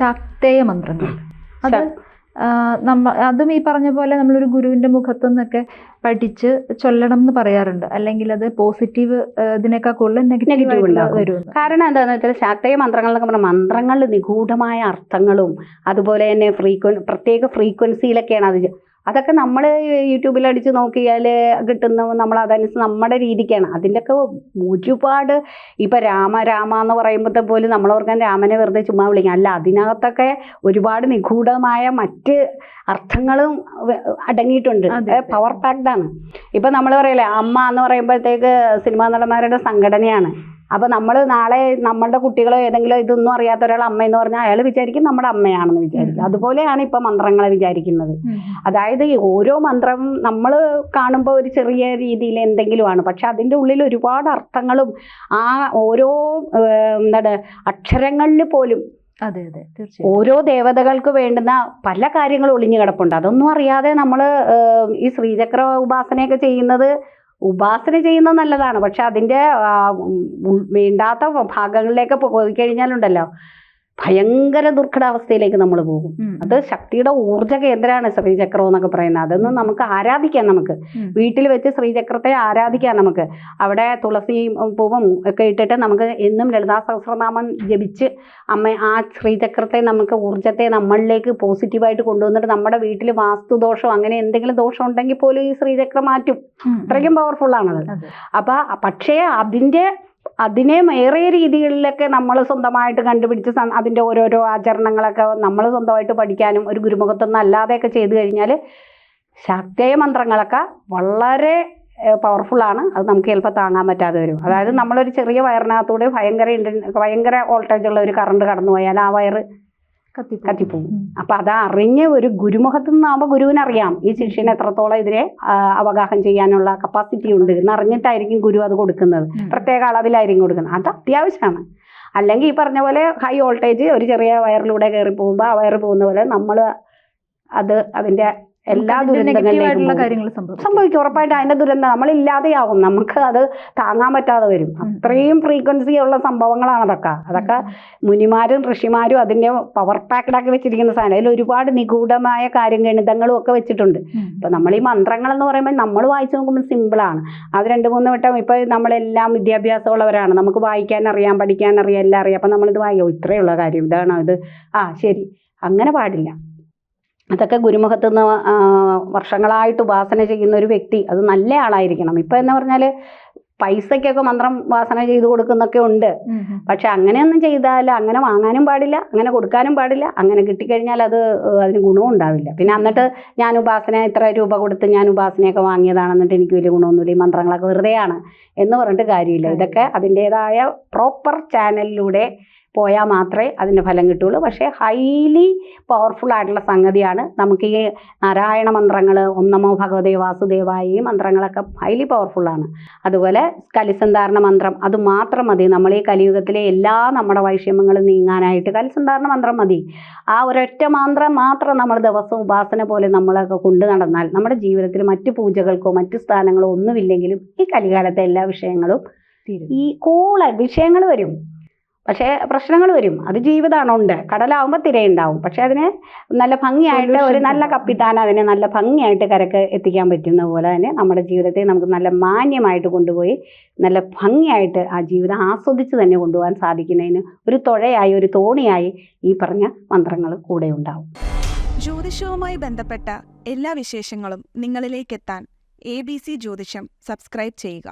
ശാക്തേയ മന്ത്രങ്ങൾ. അത് നമ്മ അതും ഈ പറഞ്ഞ പോലെ നമ്മളൊരു ഗുരുവിന്റെ മുഖത്തു നിന്നൊക്കെ പഠിച്ച് ചൊല്ലണം എന്ന് പറയാറുണ്ട്. അല്ലെങ്കിൽ അത് പോസിറ്റീവ് ഇതിനേക്കാൾ കൂടുതൽ നെഗറ്റീവ് വരും കാരണം എന്താണെന്ന് വെച്ചാൽ ശാക്തേയ മന്ത്രങ്ങൾ എന്നൊക്കെ പറഞ്ഞാൽ മന്ത്രങ്ങളിൽ നിഗൂഢമായ അർത്ഥങ്ങളും അതുപോലെ തന്നെ ഫ്രീക്വൻ പ്രത്യേക ഫ്രീക്വൻസിയിലൊക്കെയാണ് അത് അതൊക്കെ നമ്മൾ യൂട്യൂബിൽ അടിച്ച് നോക്കിയാൽ കിട്ടുന്ന നമ്മൾ അതനുസരിച്ച് നമ്മുടെ രീതിക്കാണ്. അതിന്റെയൊക്കെ ഒരുപാട് ഇപ്പം രാമ രാമ എന്ന് പറയുമ്പോഴത്തെ പോലും നമ്മൾ ഓർക്കാൻ രാമനെ വെറുതെ ചുമ്മാ വിളിക്കാം. അല്ല അതിനകത്തൊക്കെ ഒരുപാട് നിഗൂഢമായ മറ്റ് അർത്ഥങ്ങളും അടങ്ങിയിട്ടുണ്ട്. പവർ പാക്ഡ് ആണ് ഇപ്പം നമ്മൾ പറയല്ലേ അമ്മ എന്ന് പറയുമ്പോഴത്തേക്ക് സിനിമാ നടന്മാരുടെ സംഘടനയാണ്. അപ്പോൾ നമ്മൾ നാളെ നമ്മളുടെ കുട്ടികളോ ഏതെങ്കിലും ഇതൊന്നും അറിയാത്ത ഒരാൾ അമ്മ എന്ന് പറഞ്ഞാൽ അയാൾ വിചാരിക്കും നമ്മുടെ അമ്മയാണെന്ന് വിചാരിക്കും. അതുപോലെയാണ് ഇപ്പം മന്ത്രങ്ങളെ വിചാരിക്കുന്നത്. അതായത് ഈ ഓരോ മന്ത്രം നമ്മൾ കാണുമ്പോൾ ഒരു ചെറിയ രീതിയിൽ എന്തെങ്കിലുമാണ്. പക്ഷെ അതിന്റെ ഉള്ളിൽ ഒരുപാട് അർത്ഥങ്ങളും ആ ഓരോ എന്താണ് അക്ഷരങ്ങളിൽ പോലും അതെ അതെ തീർച്ചയായും ഓരോ ദേവതകൾക്ക് വേണ്ടുന്ന പല കാര്യങ്ങളും ഒളിഞ്ഞു കിടപ്പുണ്ട്. അതൊന്നും അറിയാതെ നമ്മൾ ഈ ശ്രീചക്ര ഉപാസനയൊക്കെ ചെയ്യുന്നത് ഉപാസന ചെയ്യുന്നത് നല്ലതാണ്. പക്ഷെ അതിന്റെ വേണ്ടാത്ത ഭാഗങ്ങളിലേക്ക് പോയി കഴിഞ്ഞാലുണ്ടല്ലോ. ഭയങ്കര ദുർഘടാവസ്ഥയിലേക്ക് നമ്മൾ പോകും. അത് ശക്തിയുടെ ഊർജ കേന്ദ്രമാണ് ശ്രീചക്രം എന്നൊക്കെ പറയുന്നത്. അതൊന്നും നമുക്ക് ആരാധിക്കാം നമുക്ക്. വീട്ടിൽ വെച്ച് ശ്രീചക്രത്തെ ആരാധിക്കാം നമുക്ക്. അവിടെ തുളസി പൂവും ഒക്കെ ഇട്ടിട്ട് നമുക്ക് എന്നും ലളിതാ സഹസ്രനാമം ജപിച്ച് അമ്മ ആ ശ്രീചക്രത്തെ നമുക്ക് ഊർജത്തെ നമ്മളിലേക്ക് പോസിറ്റീവായിട്ട് കൊണ്ടുവന്നിട്ട് നമ്മുടെ വീട്ടിൽ വാസ്തുദോഷം അങ്ങനെ എന്തെങ്കിലും ദോഷം ഉണ്ടെങ്കിൽ പോലും ഈ ശ്രീചക്രം മാറ്റും. അത്രയ്ക്കും അതെ. അപ്പൊ പക്ഷേ അതിന്റെ അതിനെ ഏറെ രീതികളിലൊക്കെ നമ്മൾ സ്വന്തമായിട്ട് കണ്ടുപിടിച്ച് അതിന്റെ ഓരോരോ ആചരണങ്ങളൊക്കെ നമ്മൾ സ്വന്തമായിട്ട് പഠിക്കാനും ഒരു ഗുരുമുഖത്തു നിന്ന് അല്ലാതെയൊക്കെ ചെയ്തു കഴിഞ്ഞാൽ ശാക്തേയ മന്ത്രങ്ങളൊക്കെ വളരെ പവർഫുൾ ആണ്. അത് നമുക്ക് ചിലപ്പോൾ താങ്ങാൻ പറ്റാതെ വരും. അതായത് നമ്മളൊരു ചെറിയ വയറിനകത്തൂടെ ഭയങ്കര ഭയങ്കര വോൾട്ടേജ് ഉള്ള ഒരു കറണ്ട് കടന്നു പോയാൽ ആ വയറ് ഉം. അപ്പൊ അത് അറിഞ്ഞ് ഒരു ഗുരുമുഖത്ത് നിന്നാകുമ്പോൾ ഗുരുവിനറിയാം ഈ ശിഷ്യന് എത്രത്തോളം ഇതിനെ അവഗാഹം ചെയ്യാനുള്ള കപ്പാസിറ്റി ഉണ്ട് എന്ന് അറിഞ്ഞിട്ടായിരിക്കും ഗുരു അത് കൊടുക്കുന്നത്. പ്രത്യേക അളവിലായിരിക്കും കൊടുക്കുന്നത്. അത് അത്യാവശ്യമാണ്. അല്ലെങ്കിൽ ഈ പറഞ്ഞ പോലെ ഹൈ വോൾട്ടേജ് ഒരു ചെറിയ വയറിലൂടെ കയറി പോകുമ്പോൾ ആ വയറ് പോകുന്ന പോലെ നമ്മൾ അത് അതിന്റെ എല്ലാ ദുരന്തങ്ങളിലും ദുരന്തങ്ങളിലേക്കും സംഭവിക്കും. ഉറപ്പായിട്ട് അതിന്റെ ദുരന്തം നമ്മളില്ലാതെയാവും. നമുക്ക് അത് താങ്ങാൻ പറ്റാതെ വരും. അത്രയും ഫ്രീക്വൻസി ഉള്ള സംഭവങ്ങളാണ് അതൊക്കെ. അതൊക്കെ മുനിമാരും ഋഷിമാരും അതിന്റെ പവർ പാക്കഡ് ആക്കി വെച്ചിരിക്കുന്ന സാധനം. അതിൽ ഒരുപാട് നിഗൂഢമായ കാര്യം ഗണിതങ്ങളും ഒക്കെ വെച്ചിട്ടുണ്ട്. ഇപ്പൊ നമ്മൾ ഈ മന്ത്രങ്ങൾ എന്ന് പറയുമ്പോൾ നമ്മൾ വായിച്ചു നോക്കുമ്പോൾ സിമ്പിളാണ് അത് രണ്ട് മൂന്ന് വട്ടം ഇപ്പൊ നമ്മളെല്ലാം വിദ്യാഭ്യാസമുള്ളവരാണ്. നമുക്ക് വായിക്കാൻ അറിയാം പഠിക്കാൻ അറിയാം എല്ലാം അറിയാം. അപ്പൊ നമ്മളിത് വായിക്കും. ഇത്രയുള്ള കാര്യം. ഇതാണ് ഇത്? ആ ശരി. അങ്ങനെ പാടില്ല. അതൊക്കെ ഗുരുമുഖത്ത് നിന്ന് വർഷങ്ങളായിട്ട് ഉപാസന ചെയ്യുന്ന ഒരു വ്യക്തി അത് നല്ല ആളായിരിക്കണം. ഇപ്പൊ എന്ന് പറഞ്ഞാൽ പൈസയ്ക്കൊക്കെ മന്ത്രം വാസന ചെയ്ത് കൊടുക്കുന്നൊക്കെ ഉണ്ട്. പക്ഷെ അങ്ങനെയൊന്നും ചെയ്താൽ അങ്ങനെ വാങ്ങാനും പാടില്ല അങ്ങനെ കൊടുക്കാനും പാടില്ല അങ്ങനെ കിട്ടിക്കഴിഞ്ഞാൽ അത് അതിന് ഗുണവും ഉണ്ടാവില്ല. പിന്നെ എന്നിട്ട് ഞാൻ ഉപാസന ഇത്ര രൂപ കൊടുത്ത് ഞാൻ ഉപാസനയൊക്കെ വാങ്ങിയതാണെന്നിട്ട് എനിക്ക് വലിയ ഗുണമൊന്നുമില്ല ഈ മന്ത്രങ്ങളൊക്കെ വെറുതെയാണ് എന്ന് പറഞ്ഞിട്ട് കാര്യമില്ല. ഇതൊക്കെ അതിന്റേതായ പ്രോപ്പർ ചാനലിലൂടെ പോയാൽ മാത്രമേ അതിന്റെ ഫലം കിട്ടുള്ളൂ പക്ഷേ ഹൈലി പവർഫുൾ ആയിട്ടുള്ള സംഗതിയാണ് നമുക്ക് ഈ നാരായണ മന്ത്രങ്ങൾ ഒന്നമോ ഭഗവതേ വാസുദേവായ ഈ മന്ത്രങ്ങളൊക്കെ ഹൈലി പവർഫുള്ളാണ് അതുപോലെ കലിസന്ധാരണ മന്ത്രം അത് മാത്രം മതി. നമ്മൾ ഈ കലിയുഗത്തിലെ എല്ലാ നമ്മുടെ വൈഷമ്യങ്ങളും നീങ്ങാനായിട്ട് കലിസന്ധാരണ മന്ത്രം മതി. ആ ഒരൊറ്റ മന്ത്രം മാത്രം നമ്മൾ ദിവസം ഉപാസന പോലെ നമ്മളൊക്കെ കൊണ്ടു നടന്നാൽ നമ്മുടെ ജീവിതത്തിൽ മറ്റു പൂജകൾക്കോ മറ്റു സ്ഥാനങ്ങളോ ഒന്നുമില്ലെങ്കിലും ഈ കലികാലത്തെ എല്ലാ വിഷയങ്ങളും തീരും. ഈ കൂള വിഷയങ്ങൾ വരും. പക്ഷേ പ്രശ്നങ്ങൾ വരും. അത് ജീവിതമാണ് ഉണ്ട്. കടലാവുമ്പോൾ തിരയുണ്ടാവും. പക്ഷെ അതിന് നല്ല ഭംഗിയായിട്ട് ഒരു നല്ല കപ്പിത്താൻ അതിനെ നല്ല ഭംഗിയായിട്ട് കരക്ക് എത്തിക്കാൻ പറ്റുന്ന പോലെ തന്നെ നമ്മുടെ ജീവിതത്തെ നമുക്ക് നല്ല മാന്യമായിട്ട് കൊണ്ടുപോയി നല്ല ഭംഗിയായിട്ട് ആ ജീവിതം ആസ്വദിച്ച് തന്നെ കൊണ്ടുപോകാൻ സാധിക്കുന്നതിന് ഒരു തുഴയായി ഒരു തോണിയായി ഈ പറഞ്ഞ മന്ത്രങ്ങൾ കൂടെ ഉണ്ടാവും. ജ്യോതിഷവുമായി ബന്ധപ്പെട്ട എല്ലാ വിശേഷങ്ങളും നിങ്ങളിലേക്കെത്താൻ എ ബി സി ജ്യോതിഷം സബ്സ്ക്രൈബ് ചെയ്യുക.